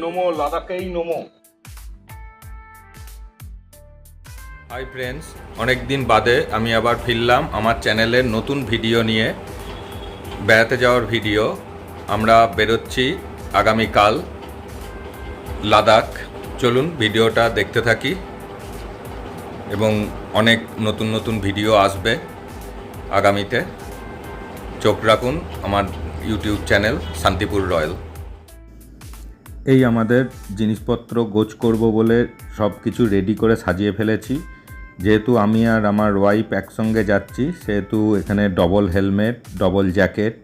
নমো লাদাখেই নমো hi friends অনেক দিন বাদে আমি আবার ফিরলাম আমার চ্যানেলের নতুন ভিডিও নিয়ে। বেড়াতে যাওয়ার ভিডিও আমরা বেরোচ্ছি আগামীকাল লাদাখ। চলুন ভিডিওটা দেখতে থাকি। এবং অনেক নতুন নতুন ভিডিও আসবে আগামীতে। চোখ রাখুন আমার ইউটিউব চ্যানেল শান্তিপুর রয়্যাল। এই আমাদের জিনিসপত্র গোছ করব বলে সব কিছু রেডি করে সাজিয়ে ফেলেছি। যেহেতু আমি আর আমার ওয়াইফ একসঙ্গে যাচ্ছি, সেহেতু এখানে ডবল হেলমেট ডবল জ্যাকেট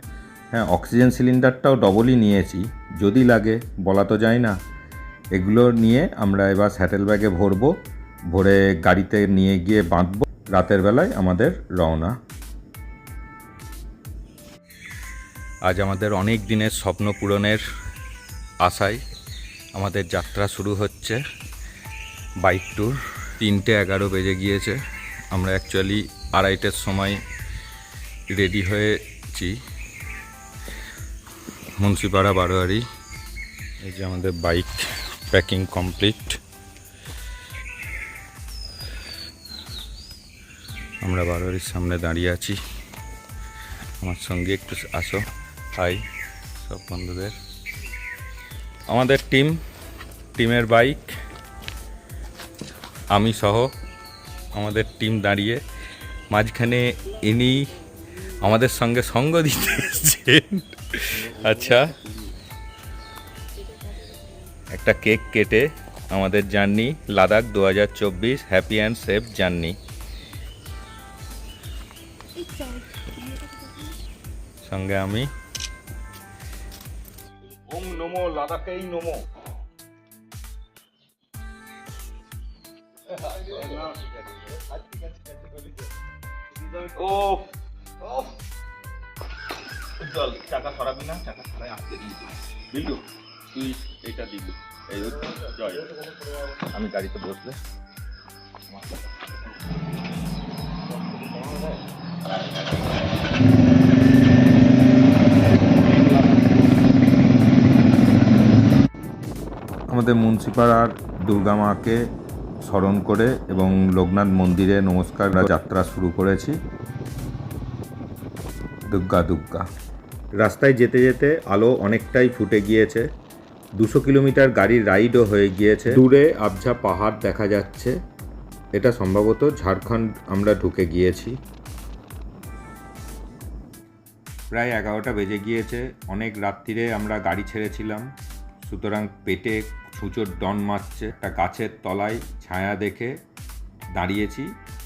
হ্যাঁ অক্সিজেন সিলিন্ডারটাও ডবলই নিয়েছি। যদি লাগে, বলা তো যায় না। এগুলো নিয়ে আমরা এবার স্যাটেল ব্যাগে ভরবো, ভরে গাড়িতে নিয়ে গিয়ে বাঁধবো। রাতের বেলায় আমাদের রওনা। আজ আমাদের অনেক দিনের স্বপ্ন পূরণের আশায় আমাদের যাত্রা শুরু হচ্ছে। বাইক ট্যুর তিনটে এগারো বেজে গিয়েছে। আমরা অ্যাকচুয়ালি আড়াইটের সময় রেডি হয়েছি। মুন্সিপাড়া, বারোয়ারি। এই যে আমাদের বাইক প্যাকিং কমপ্লিট আমরা বারোয়ারির সামনে দাঁড়িয়ে আছি। আমার সঙ্গে একটু আসো। হাই সব বন্ধুদের। আমাদের টিম, টিমের বাইক, আমি সহ আমাদের টিম দাঁড়িয়ে মাঝখানে ইনি আমাদের সঙ্গে সঙ্গ দিতে আচ্ছা একটা কেক কেটে আমাদের জার্নি, লাদাখ দু হাজার চব্বিশ হ্যাপি অ্যান্ড সেফ জার্নি। সঙ্গে আমি ওম নমো, লাদাখেই নমো। ও চল, টাকা সরাবি না, টাকা সরাই আজকে দিয়ে বিল্লু তুই এটা দিবি। এই জয়। আমি গাড়িতে বসলে। আমাদের মুন্সিপাড়ার দুর্গা মাকে স্মরণ করে এবং লোকনাথ মন্দিরে নমস্কার যাত্রা শুরু করেছি। দুর্গা দুর্গা। রাস্তায় যেতে যেতে আলো অনেকটাই ফুটে গিয়েছে। দুশো কিলোমিটার গাড়ির রাইডও হয়ে গিয়েছে। দূরে আবঝা পাহাড় দেখা যাচ্ছে। এটা সম্ভবত ঝাড়খণ্ড আমরা ঢুকে গিয়েছি। প্রায় এগারোটা বেজে গিয়েছে। অনেক রাত্রিরে আমরা গাড়ি ছেড়েছিলাম। সুতরাং পেটে সূচোর ডন মারছে। একটা গাছের তলায় ছায়া দেখে দাঁড়িয়েছি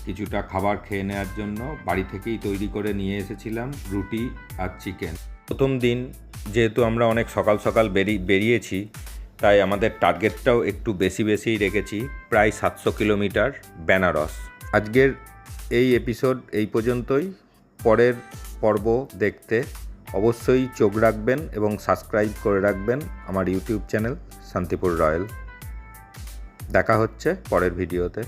কিছুটা খাবার খেয়ে নেওয়ার জন্য। বাড়ি থেকেই তৈরি করে নিয়ে এসেছিলাম রুটি আর চিকেন। প্রথম দিন যেহেতু আমরা অনেক সকাল সকাল বেরিয়ে বেরিয়েছি, তাই আমাদের টার্গেটটাও একটু বেশি বেশিই রেখেছি, প্রায় সাতশো কিলোমিটার বেনারস। আজকের এই এপিসোড এই পর্যন্তই। পরের পর্ব দেখতে অবশ্যই চোখ রাখবেন এবং সাবস্ক্রাইব করে রাখবেন আমার ইউটিউব চ্যানেল শান্তিপুর রয়্যাল। দেখা হচ্ছে পরের ভিডিওতে।